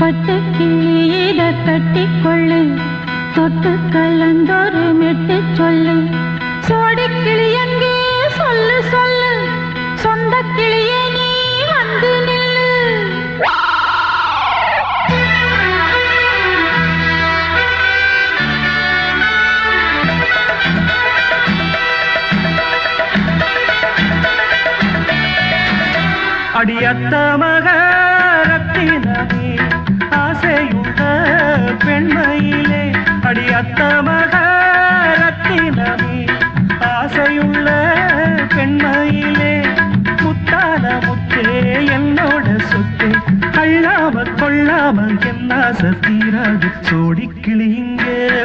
பட்டு கிள்ளியிட கட்டிக்கொள்ளு தொட்டு பெண்மையிலே அடி அத்தமக ரத்தினமே ஆசையுள்ள பெண்மையிலே முத்தான முத்தே என்னோட சொத்தே. அள்ளாம கொள்ளாம என்ன சத்தீராது சோடி கிளியுங்க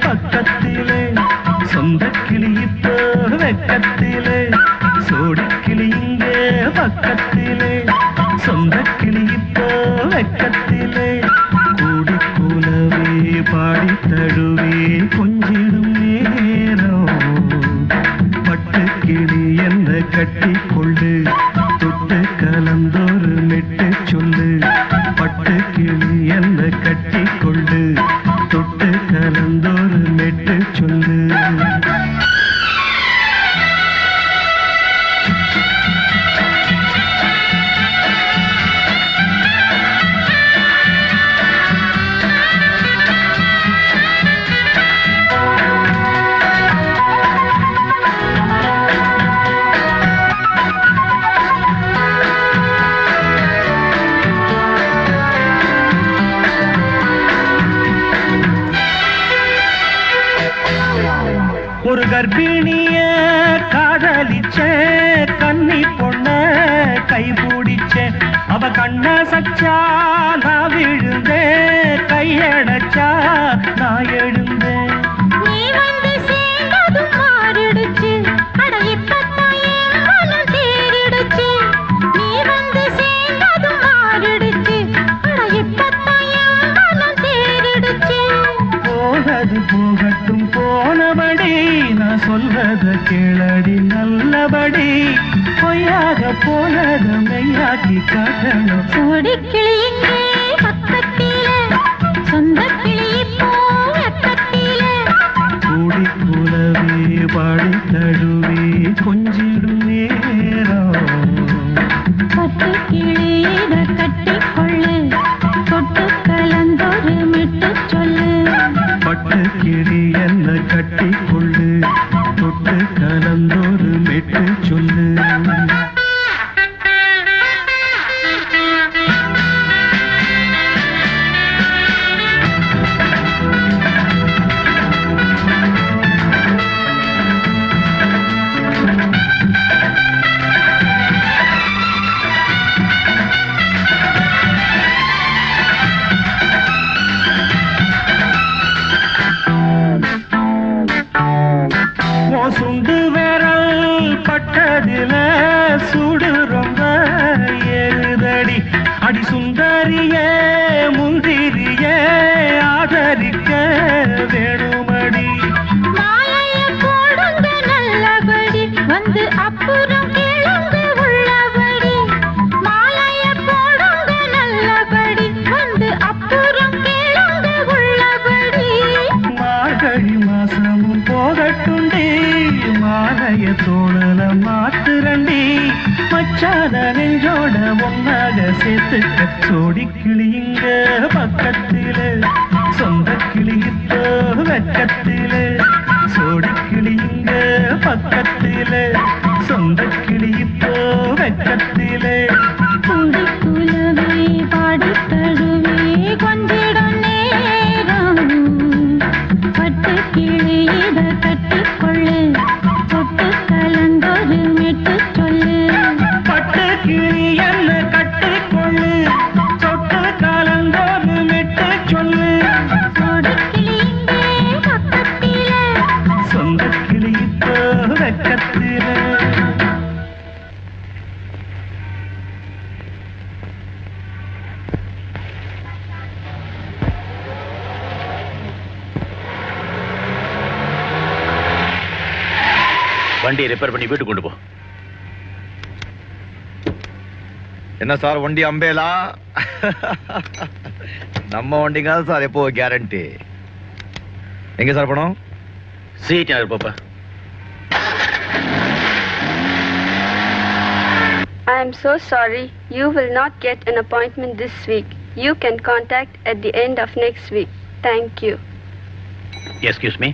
பக்கத்திலே. சொந்த கிளியித்த வெக்கத்திலே. சோடி கிளியுங்க பக்கத்திலே. சொந்த கிளியித்த வெக்கத்திலே. செக்க சோடி கிளியுங்க பக்கத்தில சொந்த கிளியிட்டோ வெக்கத்தில சோடி கிளியுங்க பக்கத்தில சொந்த கிளி வண்டியை ரிப்பேர் பண்ணி வீட்டுக்கு கொண்டு போ என்ன சார் வண்டி அம்பேலா நம்ம வண்டிங்க சார் எப்போ கேரண்டி எங்க சார் பணம் சீட் யார் பாப்பா I am so sorry. You will not get an appointment this week. You can contact at the end of next week. Thank you. Excuse me.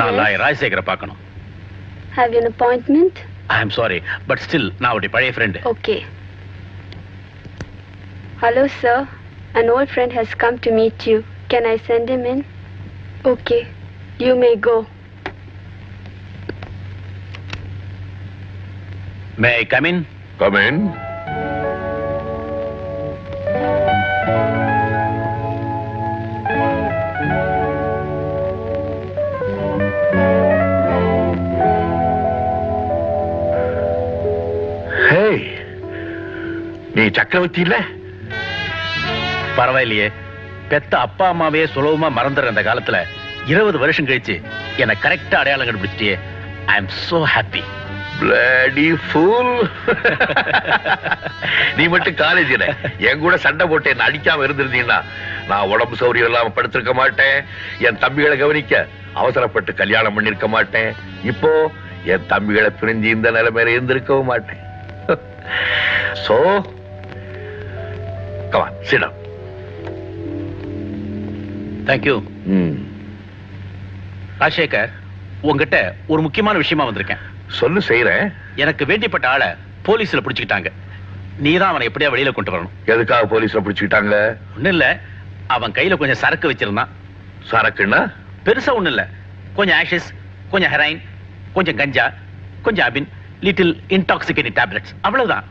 நான் லாயர் ராஜசேகரை பார்க்கணும் Have you an appointment? I am sorry, but still, now, dear friend. Okay. Hello, sir. An old friend has come to meet you. Can I send him in? Okay. You may go. May I come in? Come in. நீ சக்கரவர்த்தி இல்ல பரவாயில்லையே. பெத்த அப்பா அம்மாவே சுலபமா மறந்துற அந்த காலத்துல. இருபது வருஷம் கழிச்சு என்னை கரெக்டா அடையாளம் கண்டுபிடிச்சிட்டியே. I am so happy bloody fool நீ மட்டும் காலேஜ்ல என் கூட சண்டை போட்டு என்ன அடிக்காம இருந்திருந்தீங்கன்னா நான் உடம்பு சௌரியம் இல்லாம படுத்திருக்க மாட்டேன். என் தம்பிகளை கவனிக்க அவசரப்பட்டு கல்யாணம் பண்ணிருக்க மாட்டேன். இப்போ என் தம்பிகளை பிரிஞ்சு இந்த நிலைமையில இருந்திருக்கவும் மாட்டேன். So come on sit down thank you Rajasekar உங்ககிட்ட ஒரு முக்கியமான விஷயமா வந்திருக்கேன். சொல்லு செய்யறேன் எனக்கு வேண்டிப்பட்ட ஆளை போலீஸ்ல பிடிச்சுக்கிட்டாங்க. நீ தான் அவனை எப்படியா வெளியில கொண்டு வரணும். எதுக்காக போலீஸ்ல பிடிச்சுக்கிட்டாங்க ஒண்ணும் இல்ல. அவன் கையில கொஞ்சம் சரக்கு வச்சிருந்தான். சரக்குன்னா? பெருசா ஒண்ணும் இல்ல. கொஞ்சம் ஆஷஸ் கொஞ்சம் ஹெரைன் கொஞ்சம் கஞ்சா கொஞ்சம் அபின் லிட்டில் இன்டாக்சிகேட்டிங் டேப்லெட்ஸ் அவ்வளவுதான்.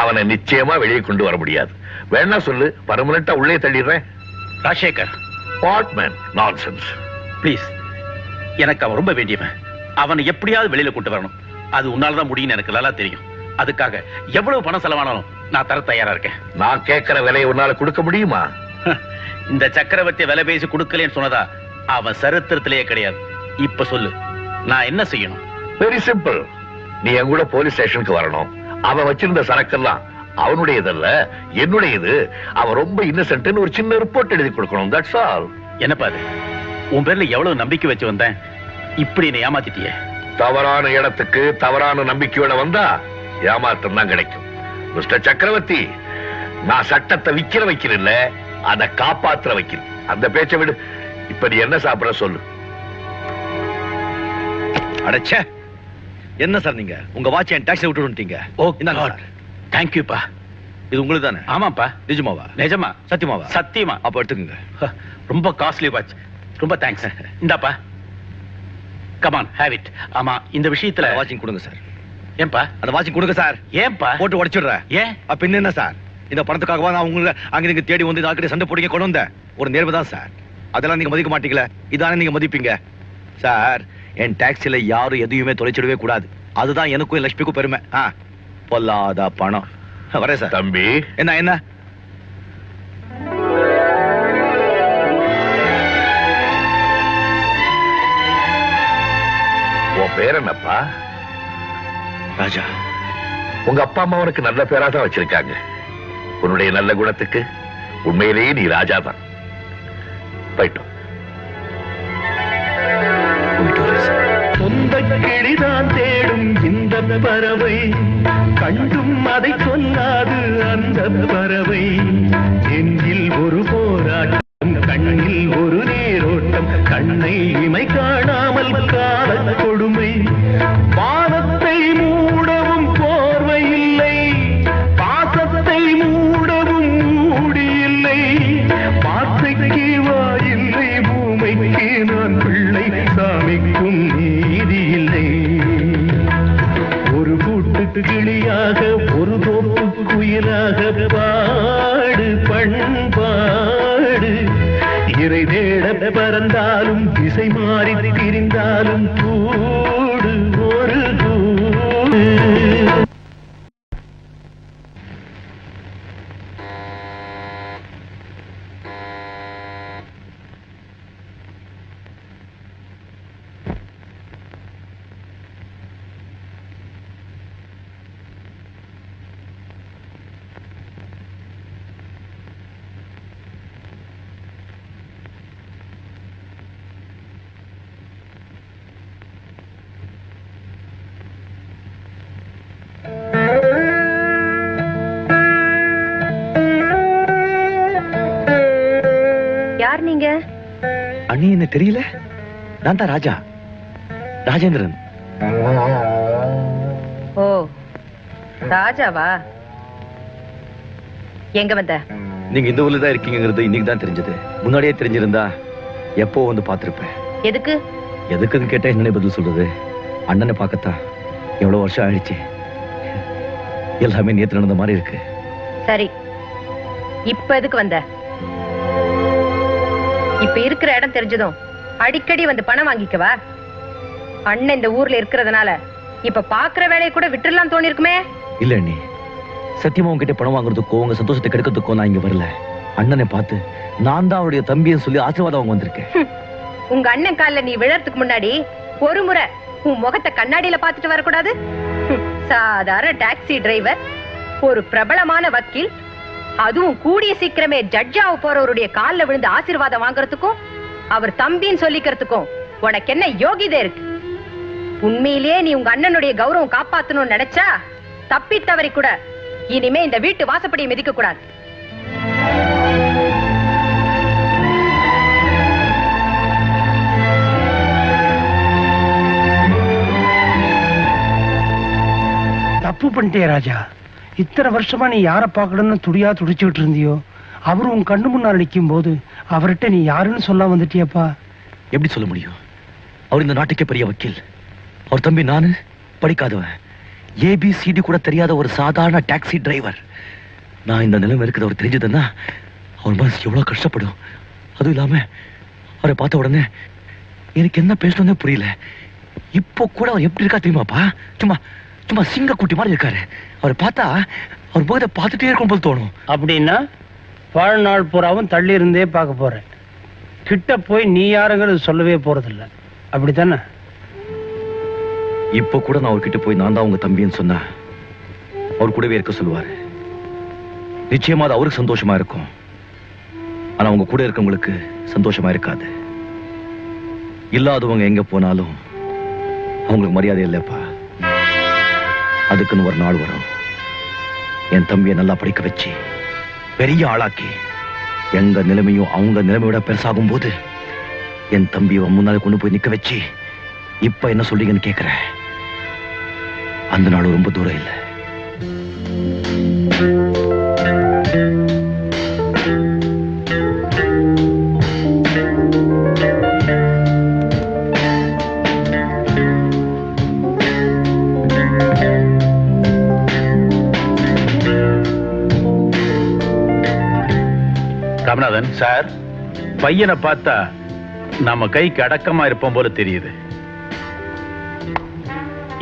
அவனை நிச்சயமா வெளியே கொண்டு வர முடியாது. வேணா சொல்லு பர்மனண்டா உள்ளே தள்ளிடுறேன். Rajasekar. What man nonsense please எனக்கு அவன் ரொம்ப வேண்டியவன். அவனை எப்படியாவது வெளியில கொண்டு வரணும். அது உன்னால தான் முடியும்னு எனக்கு நல்லா தெரியும். அதுக்காக எவ்வளவு பணம் செலவானாலும் நான் தர தயாரா இருக்கேன். நான் கேட்கிற விலையை உன்னால கொடுக்க முடியுமா? இந்த சக்கரவர்த்தி விலை பேசி கொடுக்கலன்னு சொன்னதா அவன் சரித்திரத்திலேயே கிடையாது. இப்ப சொல்லு நான் என்ன செய்யணும்? வெரி சிம்பிள் நீ என் கூட போலீஸ் ஸ்டேஷனுக்கு வரணும். அவன் வச்சிருந்த சரக்கெல்லாம் அவனுடையதல்ல என்னுடையது. அவன் ரொம்ப இன்னசென்ட்னு ஒரு சின்ன ரிப்போர்ட் எழுதி கொடுக்கணும் தட்ஸ் ஆல் என்னப்பா அது? உன் பேர்ல எவ்வளவு நம்பிக்கை வச்சு வந்தேன்? இப்படி என்னை ஏமாத்திட்டியே. தவறான இடத்துக்கு தவறான நம்பிக்கையோட வந்தா ஏமாற்றம் தான் கிடைக்கும். மிஸ்டர் சக்கரவர்த்தி நான் சட்டத்தை விக்கிற வைக்கிறேன் அதை காப்பாத்துற வைக்கிறேன் அந்த பேச்சை விடு. இப்ப நீ என்ன சாப்பிட சொல்லு. அடச்சே. என்ன சார் நீங்க? உங்க வாட்ச் என் டாக்ஸி விட்டு வந்துட்டீங்க? ஓ இந்தாங்க சார். தேங்க்யூப்பா இது உங்களுக்கு தானே ஆமாப்பா. நிஜமாவா? நிஜமா. சத்தியமாவா? சத்தியமா. அப்ப எடுத்துக்கங்க. ரொம்ப காஸ்ட்லி வாட்ச் ரொம்ப தேங்க்ஸ் இந்தாப்பா. கமான் ஹேவ் இட் ஆமா இந்த விஷயத்துல வாட்சிங் கொடுங்க சார். ஏன்பா? அந்த வாட்சிங் கொடுங்க சார். ஏன்பா? போட்டு உடைச்சிடுறேன். ஏன்? அப்ப என்ன சார்? இந்த பணத்துக்காகவா நான் உங்களை அங்க நீங்க தேடி வந்து ஆக்கிட்ட சண்டை போடுங்க கொண்டு வந்தேன். ஒரு நேர்வு தான் சார். அதெல்லாம் நீங்க மதிக்க மாட்டீங்களா. இதானே நீங்க மதிப்பீங்க? சார் என் டாக்ஸில யாரும் எதையுமே தொலைச்சிடவே கூடாது. அதுதான் எனக்கும் என் லட்சுமிக்கும் பெருமை. ஆ பொல்லாத பணம். வரேன் சார். தம்பி. என்ன என்ன? உன் பேர் என்னப்பா? ராஜா. உங்க அப்பா அம்மா உனக்கு நல்ல பேரா தான் வச்சிருக்காங்க. உன்னுடைய நல்ல குணத்துக்கு உண்மையிலேயே நீ ராஜா தான் அந்த பறவை. கண்டும் அதை சொல்லாது அந்த பறவை. எங்கில் ஒரு போராட்டம் கண்ணில் ஒரு நேரோட்டம் கண்ணை இமை காணாமல் கால கொடுமை. வானத்தை மூ எட பறந்தாலும் திசை மாறி திரிந்தாலும் பூ நீ என்ன தெரியல? நான் தான் ராஜா. ராஜேந்திரன். ஓ ராஜாவா? எங்க வந்த? நீங்க இந்த ஊர்ல தான் இருக்கீங்கிறது இன்னைக்கு தான் தெரிஞ்சது. முன்னாடியே தெரிஞ்சிருந்தா எப்போ வந்து பார்த்திருப்பேன் எதுக்கு? எதுக்குன்னு கேட்டா என்னன்னு பதில் சொல்றது? அண்ணனை பார்க்கத்தான். எவ்வளவு வருஷம் ஆயிடுச்சு. எல்லாமே நேத்து நடந்த மாதிரி இருக்கு. சரி இப்ப எதுக்கு வந்த? இப்ப இருக்கிற இடம் தெரிஞ்சதும் அடிக்கடி வந்து பணம் வாங்கிக்கவா? அண்ணன் இந்த ஊர்ல இருக்கிறதுனால இப்ப பாக்குற வேலையை கூட விட்டுறலாம் தோணி இருக்குமே இல்ல அண்ணி. சத்தியமா உங்ககிட்ட பணம் வாங்குறதுக்கோ உங்க சந்தோஷத்தை கெடுக்கிறதுக்கோ நான் இங்க வரல. அண்ணனை பார்த்து நான் தான் அவருடைய தம்பின்னு சொல்லி ஆசீர்வாதம் வாங்க வந்திருக்கேன். உங்க அண்ணன் கால்ல நீ விழறதுக்கு முன்னாடி ஒரு முறை உன் முகத்தை கண்ணாடியில பாத்துட்டு வரக்கூடாது? சாதாரண டாக்ஸி டிரைவர் ஒரு பிரபலமான வக்கீல் அதுவும் கூடிய சீக்கிரமே ஜட்ஜாவ போறவருடைய கால்ல விழுந்து ஆசீர்வாதம் வாங்குறதுக்கும் அவர் தம்பின்னு சொல்லிக்கிறதுக்கும் உனக்கு என்ன யோகிதை இருக்கு? உண்மையிலேயே நீ உங்க அண்ணனுடைய கௌரவம் காப்பாத்தணும்னு நினைச்சா தப்பி தவறி கூட இனிமே இந்த வீட்டு வாசப்படியை மிதிக்க கூடாது. தப்பு பண்ணிட்டே ராஜா. இத்தனை வருஷமா நீ யாரை பார்க்கணும்னு துடியா துடிச்சுக்கிட்டு இருந்தியோ? அவர் உன் கண்ணு முன்னால் நிற்கும் போது அவர்கிட்ட நீ யாருன்னு சொல்ல வந்துட்டியப்பா? எப்படி சொல்ல முடியும்? அவர் இந்த நாட்டுக்கே பெரிய வக்கீல். அவர் தம்பி நானு படிக்காதவன். ஏபிசிடி கூட தெரியாத ஒரு சாதாரண டாக்ஸி டிரைவர். நான் இந்த நிலைமை இருக்கிறது அவர் தெரிஞ்சதுன்னா அவர் மனசு எவ்வளவு கஷ்டப்படும். அதுவும் இல்லாம அவரை பார்த்த உடனே எனக்கு என்ன பேசணும்னே புரியல. இப்போ கூட அவர் எப்படி இருக்கா தெரியுமாப்பா? சும்மா சும்மா சிங்க குட்டி மாதிரி இருக்காரு. அவரை பார்த்தா அவர் முகத்தை பார்த்துட்டே இருக்கும் போல தோணும். அப்படின்னா வாழ்நாள் பூராவும் தள்ளி இருந்தே பார்க்க போறேன். கிட்ட போய் நீ யாருங்கிறது சொல்லவே போறதில்ல. அப்படித்தானே? இப்போ கூட நான் அவர்கிட்ட போய் நான் தான் உங்க தம்பின்னு சொன்னா அவர் கூடவே இருக்க சொல்லுவாரு. நிச்சயமா அது அவருக்கு சந்தோஷமா இருக்கும். ஆனா அவங்க கூட இருக்கவங்களுக்கு சந்தோஷமா இருக்காது. இல்லாதவங்க எங்க போனாலும் அவங்களுக்கு மரியாதை இல்லைப்பா அதுக்குன்னு ஒரு நாள் வரும். என் தம்பியை நல்லா படிக்க வச்சு பெரிய ஆளாக்கி எங்க நிலைமையும் அவங்க நிலைமையோட பெருசாகும் போது என் தம்பியை முன்னாடி கொண்டு போய் நிக்க வச்சு இப்ப என்ன சொல்றீங்கன்னு கேக்குற அந்த நாள் ரொம்ப தூரம் இல்லை. ராமநாதன் சார். பையனை பார்த்தா நம்ம கைக்கு அடக்கமா இருப்போம் போல தெரியுது.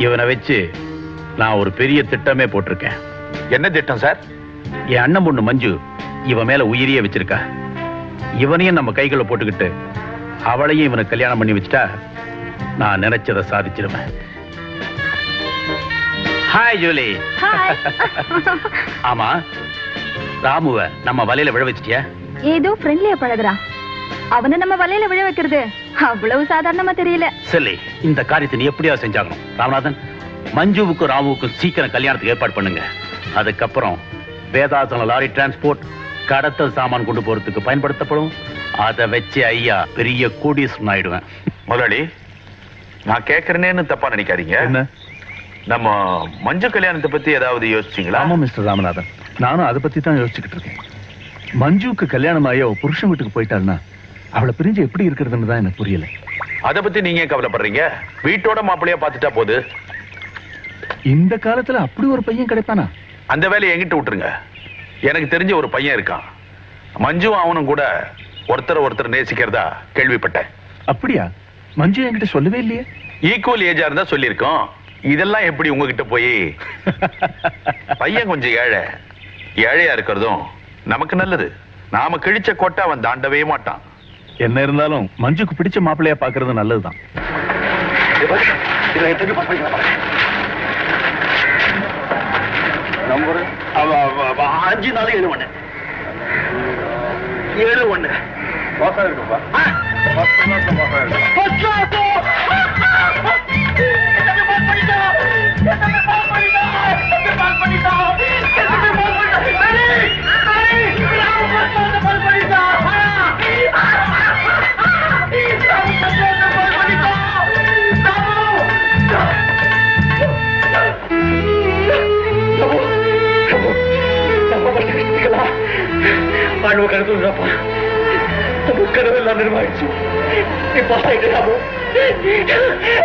இவனை வச்சு நான் ஒரு பெரிய திட்டமே போட்டிருக்கேன். என்ன திட்டம் சார்? என் அண்ணன் பொண்ணு மஞ்சு இவன் மேல உயிரியே வச்சிருக்கா. இவனையும் நம்ம கைகளை போட்டுக்கிட்டு அவளையும் இவனை கல்யாணம் பண்ணி வச்சுட்டா நான் நினைச்சதை சாதிச்சிருவேன். ஹாய் ஜூலி ஆமா ராமுவ நம்ம வலையில விழ வச்சிட்டியா? ஏதோ ஃப்ரெண்ட்லியா பழகுறான். அவனை நம்ம வலையில விழ வைக்கிறது அவ்வளவு சாதாரணமா தெரியல. செல்லி இந்த காரியத்தை நீ எப்படியா செஞ்சாகணும். ராமநாதன் மஞ்சுவுக்கும் ராமுவுக்கும் சீக்கிரம் கல்யாணத்துக்கு ஏற்பாடு பண்ணுங்க. அதுக்கப்புறம் வேதாசன லாரி டிரான்ஸ்போர்ட் கடத்தல் சாமான் கொண்டு போறதுக்கு பயன்படுத்தப்படும். அதை வச்சு ஐயா பெரிய கோடீஸ்வரன் ஆயிடுவேன். முதலாளி நான் கேக்குறேனேன்னு தப்பா நினைக்காதீங்க. நம்ம மஞ்சு கல்யாணத்தை பத்தி ஏதாவது யோசிச்சீங்களா? ஆமா மிஸ்டர் ராமநாதன். நானும் அதை பத்தி தான் யோசிச்சுக்கிட்டு இருக்கேன். மஞ்சுவுக்கு கல்யாணம் ஆகி அவ புருஷன் வீட்டுக்கு போயிட்டாருன்னா அவளை பிரிஞ்சு எப்படி இருக்கிறதுன்னு தான் எனக்கு புரியல. அத பத்தி நீங்க ஏன் கவலைப்படுறீங்க? வீட்டோட மாப்பிள்ளையா பாத்துட்டா போது. இந்த காலத்துல அப்படி ஒரு பையன் கிடைப்பானா? அந்த வேலையை என்கிட்ட விட்டுருங்க. எனக்கு தெரிஞ்ச ஒரு பையன் இருக்கான். மஞ்சுவும் அவனும் கூட ஒருத்தர் ஒருத்தர் நேசிக்கிறதா கேள்விப்பட்டேன். அப்படியா? மஞ்சு என்கிட்ட சொல்லவே இல்லையே. ஈக்குவல் ஏஜா இருந்தா சொல்லியிருக்கோம். இதெல்லாம் எப்படி உங்ககிட்ட போய்? பையன் கொஞ்சம் ஏழை. ஏழையா இருக்கிறதும் நமக்கு நல்லது. நாம கிழிச்ச கோட்டை அவன் தாண்டவே மாட்டான். என்ன இருந்தாலும் மஞ்சுக்கு பிடிச்ச மாப்பிள்ளையா பாக்குறது நல்லதுதான். அஞ்சு நாள் ஏழு ஒண்ணு. ஏழு ஒண்ணு. கனவு posso perder a mão.